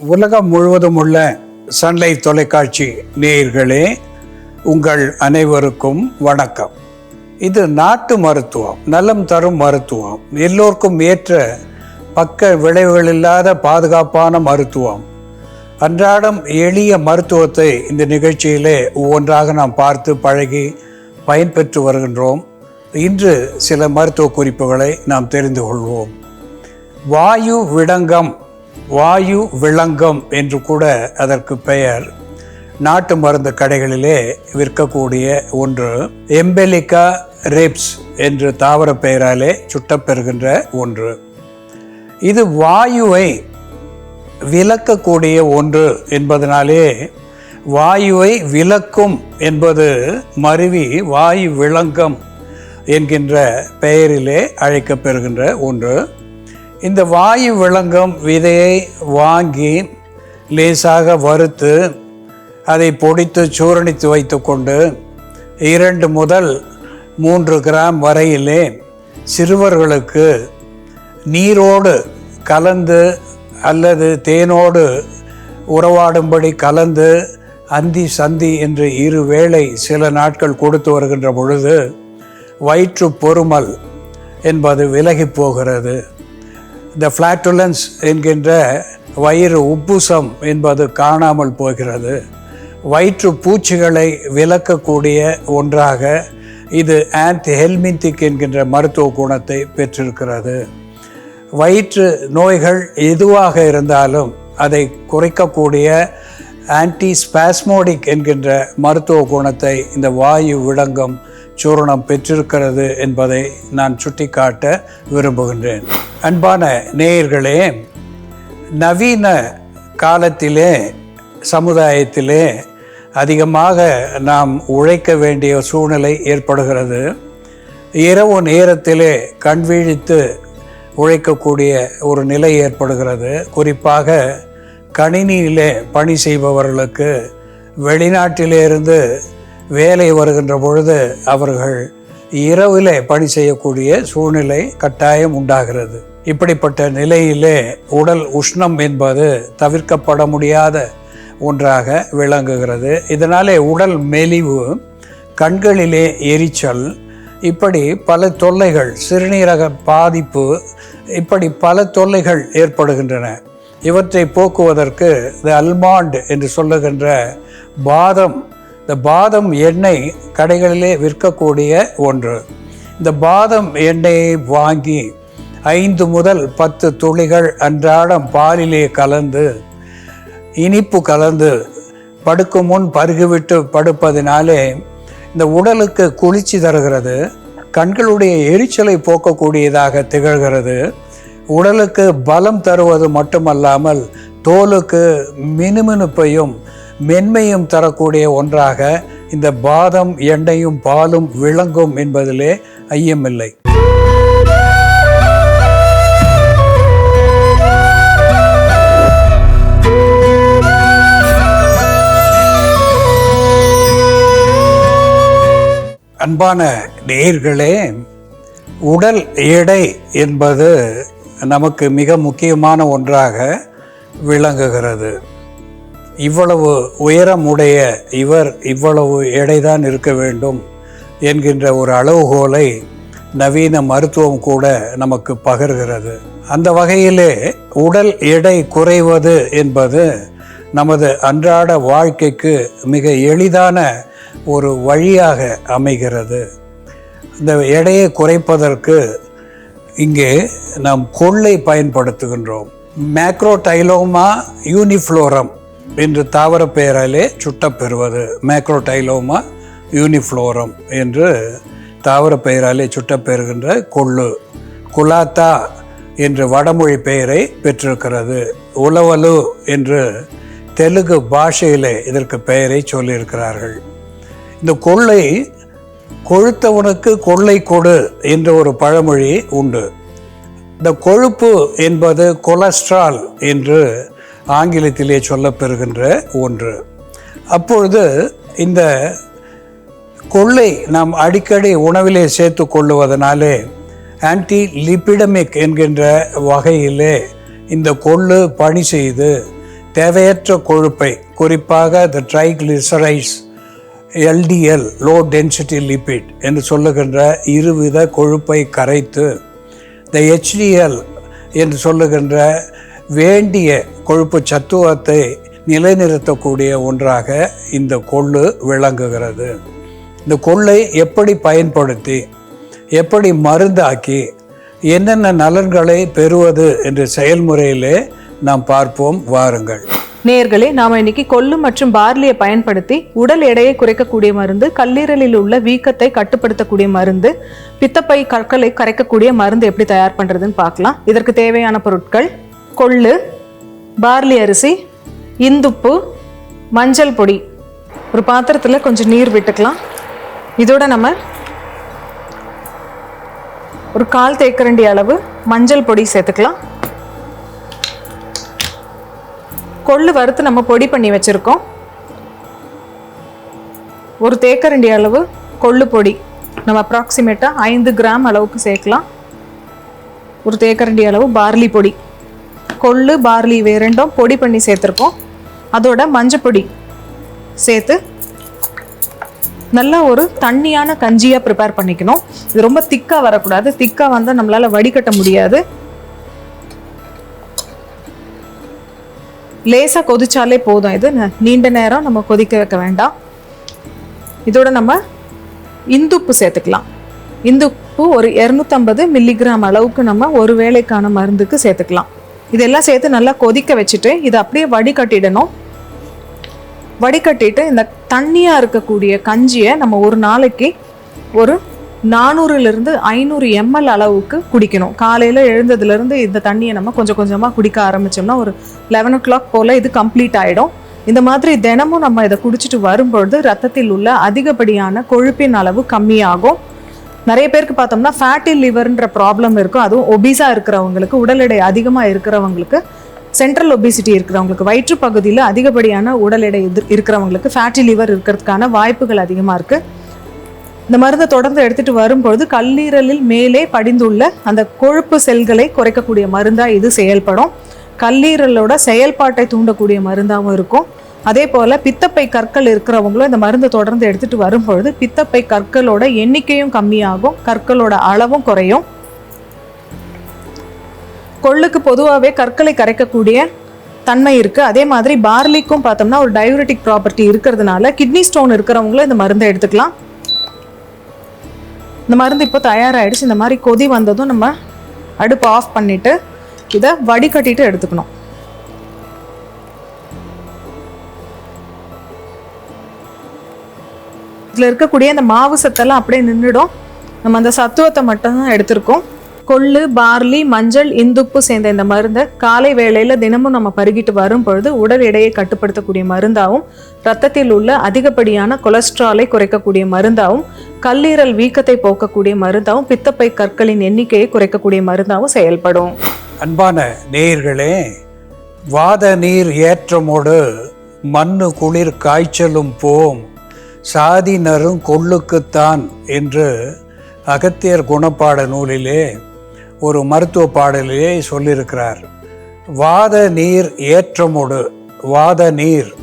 உலகம் முழுவதும் உள்ள சன்லைட் தொலைக்காட்சி நேயர்களே உங்கள் அனைவருக்கும் வணக்கம். இது நாட்டு மருத்துவம் நலம் தரும் மருத்துவம் எல்லோருக்கும் ஏற்ற பக்க விளைவுகள் இல்லாத பாதுகாப்பான மருத்துவம். அன்றாடம் எளிய மருத்துவத்தை இந்த நிகழ்ச்சியிலே ஒவ்வொன்றாக நாம் பார்த்து பழகி பயன்பெற்று வருகின்றோம். இன்று சில மருத்துவ குறிப்புகளை நாம் தெரிந்து கொள்வோம். வாயு விடங்கம் வாயு விளங்கம் என்று கூட அதற்கு பெயர். நாட்டு மருந்து கடைகளிலே விற்கக்கூடிய ஒன்று எம்பெலிகா ரேப்ஸ் என்று தாவர பெயராலே சுட்டப்பெறுகின்ற ஒன்று. இது வாயுவை விலக்கக்கூடிய ஒன்று என்பதனாலே வாயுவை விலக்கும் என்பது மருவி வாயு விளங்கம் என்கின்ற பெயரிலே அழைக்கப்பெறுகின்ற ஒன்று. இந்த வாயு விளங்கும் விதையை வாங்கி லேசாக வறுத்து அதை பொடித்து சூரணித்து வைத்துக்கொண்டு இரண்டு முதல் மூன்று கிராம் வரையிலே சிறுவர்களுக்கு நீரோடு கலந்து அல்லது தேனோடு உறவாடும்படி கலந்து அந்தி சந்தி என்று இரு வேளை சில நாட்கள் கொடுத்து வருகின்ற பொழுது வயிற்று பொறுமல் என்பது விலகி போகிறது. இந்த ஃப்ளாட்டுலன்ஸ் என்கின்ற வயிறு உப்புசம் என்பது காணாமல் போகிறது. வயிற்று பூச்சிகளை விலக்கக்கூடிய ஒன்றாக இது ஆன்டி ஹெல்மிந்திக் என்கின்ற மருத்துவ குணத்தை பெற்றிருக்கிறது. வயிற்று நோய்கள் எதுவாக இருந்தாலும் அதை குறைக்கக்கூடிய ஆன்டி ஸ்பாஸ்மோடிக் என்கின்ற மருத்துவ குணத்தை இந்த வாயு விளங்கம் சூரணம் பெற்றிருக்கிறது என்பதை நான் சுட்டிக்காட்ட விரும்புகின்றேன். அன்பான நேயர்களே நவீன காலத்திலே சமுதாயத்திலே அதிகமாக நாம் உழைக்க வேண்டிய சூழ்நிலை ஏற்படுகிறது. இரவு நேரத்திலே கண்வீழித்து உழைக்கக்கூடிய ஒரு நிலை ஏற்படுகிறது. குறிப்பாக கணினியிலே பணி செய்பவர்களுக்கு வெளிநாட்டிலிருந்து வேலை வருகின்ற பொழுது அவர்கள் இரவிலே பணி செய்யக்கூடிய சூழ்நிலை கட்டாயம் உண்டாகிறது. இப்படிப்பட்ட நிலையிலே உடல் உஷ்ணம் என்பது தவிர்க்கப்பட முடியாத ஒன்றாக விளங்குகிறது. இதனாலே உடல் மெலிவு கண்களிலே எரிச்சல் இப்படி பல தொல்லைகள் சிறுநீரக பாதிப்பு இப்படி பல தொல்லைகள் ஏற்படுகின்றன. இவற்றை போக்குவதற்கு த அல்மாண்ட் என்று சொல்லுகின்ற பாதம் இந்த பாதம் எண்ணெய் கடைகளிலே விற்கக்கூடிய ஒன்று. இந்த பாதம் எண்ணெயை வாங்கி ஐந்து முதல் பத்து துளிகள் அன்றாடம் பாலிலே கலந்து இனிப்பு கலந்து படுக்கும் முன் பருகிவிட்டு படுப்பதினாலே இந்த உடலுக்கு குளிர்ச்சி தருகிறது கண்களுடைய எரிச்சலை போக்கக்கூடியதாக திகழ்கிறது. உடலுக்கு பலம் தருவது மட்டுமல்லாமல் தோலுக்கு மினுமினுப்பையும் மென்மையும் தரக்கூடிய ஒன்றாக இந்த பாதம் எண்ணெயும் பாலும் விளங்கும் என்பதிலே ஐயமில்லை. அன்பான நேர்களே உடல் எடை என்பது நமக்கு மிக முக்கியமான ஒன்றாக விளங்குகிறது. இவ்வளவு உயரமுடைய இவர் இவ்வளவு எடைதான் இருக்க வேண்டும் என்கின்ற ஒரு அளவுகோலை நவீன மருத்துவம் கூட நமக்கு பகர்கிறது. அந்த வகையிலே உடல் எடை குறைவது என்பது நமது அன்றாட வாழ்க்கைக்கு மிக எளிதான ஒரு வழியாக அமைகிறது. இந்த எடையை குறைப்பதற்கு இங்கே நாம் கொள்ளை பயன்படுத்துகின்றோம். மேக்ரோடைலோமா யூனிஃப்ளோரம் என்று தாவர பெயராலே சுட்டப்பெறுவது மேக்ரோடைலோமா யூனிஃப்ளோரம் என்று தாவர பெயராலே சுட்டப்பெறுகின்ற கொள்ளு குலாத்தா என்ற வடமொழி பெயரை பெற்றிருக்கிறது. உலவலு என்று தெலுங்கு பாஷையிலே இதற்கு பெயரை சொல்லியிருக்கிறார்கள். இந்த கொள்ளை கொழுத்தவனுக்கு கொள்ளை கொடு என்ற ஒரு பழமொழி உண்டு. இந்த கொழுப்பு என்பது கொலஸ்ட்ரால் என்று ஆங்கிலத்திலே சொல்லப்பெறுகின்ற ஒன்று. அப்பொழுது இந்த கொள்ளை நாம் அடிக்கடி உணவிலே சேர்த்து கொள்ளுவதனாலே ஆன்டி லிபிடமிக் என்கின்ற வகையிலே இந்த கொள்ளு பணி செய்து தேவையற்ற கொழுப்பை குறிப்பாக the triglycerides LDL low density lipid என்று சொல்லுகின்ற இருவித கொழுப்பை கரைத்து த ஹெச்டிஎல் என்று சொல்லுகின்ற வேண்டிய கொழுப்பு சத்துவத்தை நிலைநிறுத்தக்கூடிய ஒன்றாக இந்த கொள்ளு விளங்குகிறது. இந்த கொள்ளை எப்படி பயன்படுத்தி எப்படி மருந்தாக்கி என்னென்ன நலன்களை பெறுவது என்ற செயல்முறையிலே நாம் பார்ப்போம். வாருங்கள். நேர்களே நாம் இன்னைக்கு கொள்ளு மற்றும் பார்லியை பயன்படுத்தி உடல் எடையை குறைக்கக்கூடிய மருந்து கல்லீரலில் உள்ள வீக்கத்தை கட்டுப்படுத்தக்கூடிய மருந்து பித்தப்பை கற்களை கரைக்கக்கூடிய மருந்து எப்படி தயார் பண்ணுறதுன்னு பார்க்கலாம். இதற்கு தேவையான பொருட்கள் கொள்ளு பார்லி அரிசி இந்துப்பு மஞ்சள் பொடி. ஒரு பாத்திரத்தில் கொஞ்சம் நீர் விட்டுக்கலாம். இதோட நம்ம ஒரு கால் தேக்கரண்டி அளவு மஞ்சள் பொடி சேர்த்துக்கலாம். கொள்ளு வறுத்து நம்ம பொடி பண்ணி வச்சுருக்கோம். ஒரு தேக்கரண்டி அளவு கொள்ளு பொடி. நம்ம அப்ராக்சிமேட்டாக ஐந்து கிராம் அளவுக்கு சேர்க்கலாம். ஒரு தேக்கரண்டி அளவு பார்லி பொடி. கொள்ளு பார்லி இவை ரெண்டும் பொடி பண்ணி சேர்த்துருக்கோம். அதோட மஞ்சப்பொடி சேர்த்து நல்லா ஒரு தண்ணியான கஞ்சியாக ப்ரிப்பேர் பண்ணிக்கணும். இது ரொம்ப திக்காக வரக்கூடாது. திக்காக வந்தால் நம்மளால் வடிகட்ட முடியாது. லேசாக கொதிச்சாலே போதும். இது ந- நீண்ட நேரம் நம்ம கொதிக்க வைக்க வேண்டாம். இதோட நம்ம இந்துப்பு சேர்த்துக்கலாம். இந்துப்பு ஒரு இரநூத்தம்பது மில்லிகிராம் அளவுக்கு நம்ம ஒரு வேலைக்கான மருந்துக்கு சேர்த்துக்கலாம். இதெல்லாம் சேர்த்து நல்லா கொதிக்க வச்சுட்டு இதை அப்படியே வடிகட்டிடணும். வடிகட்டிட்டு இந்த தண்ணியாக இருக்கக்கூடிய கஞ்சியை நம்ம ஒரு நாளைக்கு ஒரு நானூறுலேருந்து ஐநூறு எம்எல் அளவுக்கு குடிக்கணும். காலையில் எழுந்ததுலேருந்து இந்த தண்ணியை நம்ம கொஞ்சம் கொஞ்சமாக குடிக்க ஆரம்பித்தோம்னா ஒரு லெவன் ஓ கிளாக் போல் இது கம்ப்ளீட் ஆகிடும் இந்த மாதிரி தினமும் நம்ம இதை குடிச்சிட்டு வரும்பொழுது ரத்தத்தில் உள்ள அதிகப்படியான கொழுப்பின் அளவு கம்மியாகும். நிறைய பேருக்கு பார்த்தோம்னா ஃபேட்டி லிவர்ன்ற ப்ராப்ளம் இருக்கும். அதுவும் ஒபீஸாக இருக்கிறவங்களுக்கு உடல் எடை அதிகமாக இருக்கிறவங்களுக்கு சென்ட்ரல் ஒபிசிட்டி இருக்கிறவங்களுக்கு வயிற்று பகுதியில் அதிகப்படியான உடல் எடை எதிர்- இருக்கிறவங்களுக்கு ஃபேட்டி லிவர் இருக்கிறதுக்கான வாய்ப்புகள் அதிகமாக இருக்குது இந்த மருந்தை தொடர்ந்து எடுத்துகிட்டு வரும்பொழுது கல்லீரலில் மேலே படிந்துள்ள அந்த கொழுப்பு செல்களை குறைக்கக்கூடிய மருந்தாக இது செயல்படும். கல்லீரலோட செயல்பாட்டை தூண்டக்கூடிய மருந்தாகவும் இருக்கும். அதே போல் பித்தப்பை கற்கள் இருக்கிறவங்களும் இந்த மருந்தை தொடர்ந்து எடுத்துட்டு வரும்பொழுது பித்தப்பை கற்களோட எண்ணிக்கையும் கம்மியாகும் கற்களோட அளவும் குறையும். கொள்ளுக்கு பொதுவாகவே கற்களை கரைக்கக்கூடிய தன்மை இருக்குது அதே மாதிரி பார்லிக்கும் பார்த்தோம்னா ஒரு டயூரிட்டிக் ப்ராப்பர்ட்டி இருக்கிறதுனால கிட்னி ஸ்டோன் இருக்கிறவங்களும் இந்த மருந்தை எடுத்துக்கலாம். இந்த மருந்து இப்போ தயாராகிடுச்சு இந்த மாதிரி கொதி வந்ததும் நம்ம அடுப்பு ஆஃப் பண்ணிவிட்டு இதை வடிகட்டிட்டு எடுத்துக்கணும். அதில் இருக்கக்கூடிய அந்த மாவு சத்தெல்லாம் அப்படியே நின்றுடும் நம்ம அந்த சத்துவத்தை மட்டும்தான் எடுத்திருக்கோம். கொள்ளு பார்லி மஞ்சள் இந்துப்பு சேர்ந்த இந்த மருந்தை காலை வேளையில் தினமும் நம்ம பருகிட்டு வரும் பொழுது உடல் எடையை கட்டுப்படுத்தக்கூடிய மருந்தாகவும் ரத்தத்தில் உள்ள அதிகப்படியான கொலஸ்ட்ராலை குறைக்கக்கூடிய மருந்தாகவும் கல்லீரல் வீக்கத்தை போக்கக்கூடிய மருந்தாகவும் பித்தப்பை கற்களின் எண்ணிக்கையை குறைக்கக்கூடிய மருந்தாகவும் செயல்படும். அன்பான நேயர்களே வாத நீர் ஏற்றமோடு மண்ணு குளிர் காய்ச்சலும் போம். சாதி கொள்ளுக்குத்தான் என்று அகத்தியர் குணப்பாட நூலிலே ஒரு மருத்துவ பாடலிலே சொல்லியிருக்கிறார். வாத நீர் ஏற்றமுடு வாத நீர்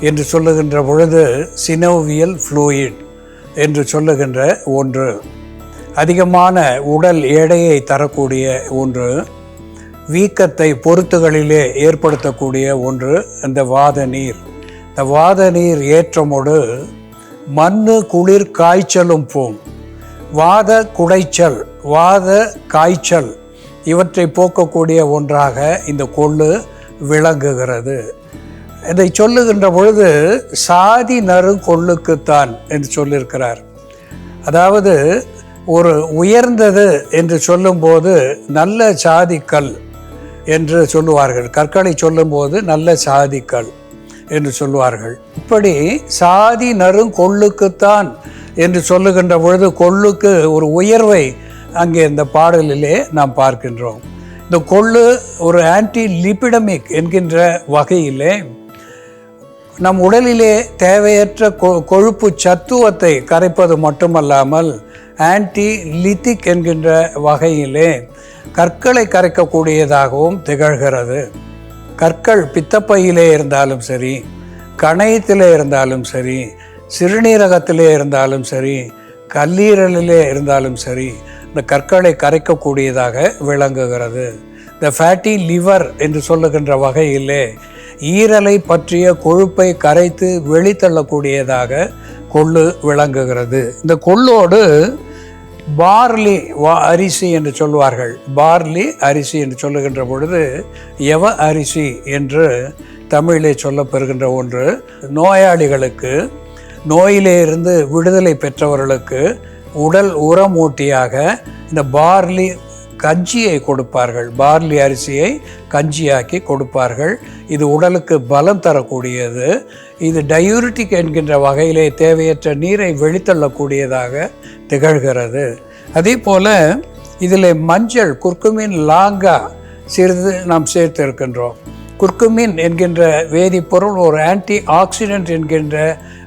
என்று சொல்லுகின்ற பொழுது சினோவியல் ஃப்ளூயிட் என்று சொல்லுகின்ற ஒன்று. அதிகமான உடல் எடையை தரக்கூடிய ஒன்று. வீக்கத்தை பொருத்துகளிலே ஏற்படுத்தக்கூடிய ஒன்று. இந்த வாத நீர். இந்த வாத நீர் ஏற்றமோடு மண்ணு குளிர் காய்ச்சலும் போம். வாத குடைச்சல் வாத காய்ச்சல் இவற்றை போக்கக்கூடிய ஒன்றாக இந்த கொள்ளு விளங்குகிறது. இதை சொல்லுகின்ற பொழுது சாதி நறு கொள்ளுக்குத்தான் என்று சொல்லியிருக்கிறார். அதாவது ஒரு உயர்ந்தது என்று சொல்லும்போது நல்ல சாதிக்கல் என்று சொல்லுவார்கள். கற்களை சொல்லும்போது நல்ல சாதிக்கல் என்று சொல்லுவார்கள். இப்படி சாதி நறுங்கொள்ளுக்குத்தான் என்று சொல்லுகின்ற பொழுது கொள்ளுக்கு ஒரு உயர்வை அங்கே இந்த பாடலிலே நாம் பார்க்கின்றோம். இந்த கொள்ளு ஒரு ஆன்டி லிபிடமிக் என்கின்ற வகையிலே நம் உடலிலே தேவையற்ற கொ கொழுப்பு சத்துவத்தை கரைப்பது மட்டுமல்லாமல் ஆன்டி லித்திக் என்கின்ற வகையிலே கற்களை கரைக்கக்கூடியதாகவும் திகழ்கிறது. கற்கள் பித்தப்பையிலே இருந்தாலும் சரி கணையத்திலே இருந்தாலும் சரி சிறுநீரகத்திலே இருந்தாலும் சரி கல்லீரலிலே இருந்தாலும் சரி இந்த கற்களை கரைக்கக்கூடியதாக விளங்குகிறது. இந்த ஃபேட்டி லிவர் என்று சொல்லுகின்ற வகையிலே ஈரலை பற்றிய கொழுப்பை கரைத்து வெளித்தள்ளக்கூடியதாக கொள்ளு விளங்குகிறது. இந்த கொள்ளோடு பார்லி வா அரிசி என்று சொல்வார்கள். பார்லி அரிசி என்று சொல்லுகின்ற பொழுது எவ அரிசி என்று தமிழிலே சொல்லப்பெறுகின்ற ஒன்று நோயாளிகளுக்கு நோயிலே இருந்து விடுதலை பெற்றவர்களுக்கு உடல் உரமூட்டியாக இந்த பார்லி கஞ்சியை கொடுப்பார்கள். பார்லி அரிசியை கஞ்சியாக்கி கொடுப்பார்கள். இது உடலுக்கு பலம் தரக்கூடியது. இது டயூரிட்டிக் என்கின்ற வகையிலே தேவையற்ற நீரை வெளித்தள்ளக்கூடியதாக திகழ்கிறது. அதே போல் இதில் மஞ்சள் குர்குமின் லாங்கா சிறிது நாம் சேர்த்து இருக்கின்றோம் குர்குமின் என்கின்ற வேதிப்பொருள் ஒரு ஆன்டி ஆக்சிடென்ட் என்கின்ற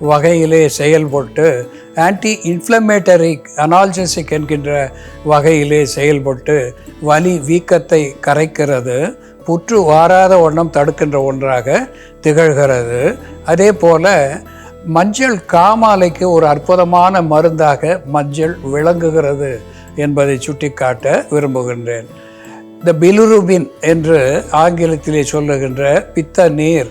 வகையிலே செயல்பட்டு ஆன்டி இன்ஃப்ளமேட்டரி அனால்ஜெசிக் என்கின்ற வகையிலே செயல்பட்டு வலி வீக்கத்தை கரைக்கிறது புற்று வாராத வண்ணம் தடுக்கின்ற ஒன்றாக திகழ்கிறது. அதே போல் மஞ்சள் காமாலைக்கு ஒரு அற்புதமான மருந்தாக மஞ்சள் விளங்குகிறது என்பதை சுட்டிக்காட்ட விரும்புகின்றேன். இந்த பிலுருபின் என்று ஆங்கிலத்திலே சொல்லுகின்ற பித்த நீர்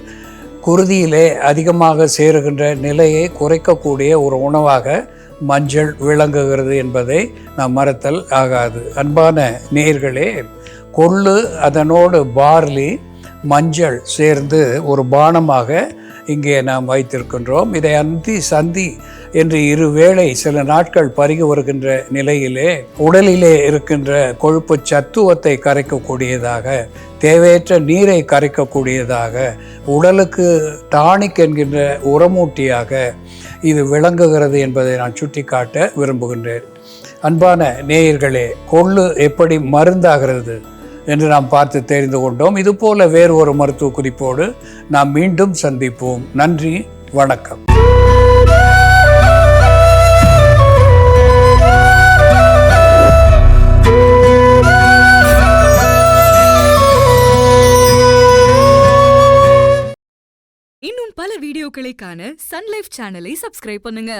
குருதியிலே அதிகமாக சேருகின்ற நிலையை குறைக்கக்கூடிய ஒரு உணவாக மஞ்சள் விளங்குகிறது என்பதை நாம் மறத்தல் ஆகாது. அன்பான நேர்களே கொள்ளு அதனோடு பார்லி மஞ்சள் சேர்ந்து ஒரு பானமாக இங்கே நாம் வைத்திருக்கின்றோம். இதை அந்தி சந்தி என்று இரு வேளை சில நாட்கள் பருகி வருகின்ற நிலையிலே உடலிலே இருக்கின்ற கொழுப்பு சத்துவத்தை கரைக்கக்கூடியதாக தேவையற்ற நீரை கரைக்கக்கூடியதாக உடலுக்கு டானிக் என்கின்ற உரமூட்டியாக இது விளங்குகிறது என்பதை நான் சுட்டிக்காட்ட விரும்புகின்றேன். அன்பான நேயர்களே கொள்ளு எப்படி மருந்தாகிறது? என்று நாம் பார்த்து தெரிந்து கொண்டோம். இதுபோல வேறு ஒரு மருத்துவ குறிப்போடு நாம் மீண்டும் சந்திப்போம். நன்றி வணக்கம். இன்னும் பல வீடியோக்களை காண சன்லைஃப் சேனலை சப்ஸ்கிரைப் பண்ணுங்க.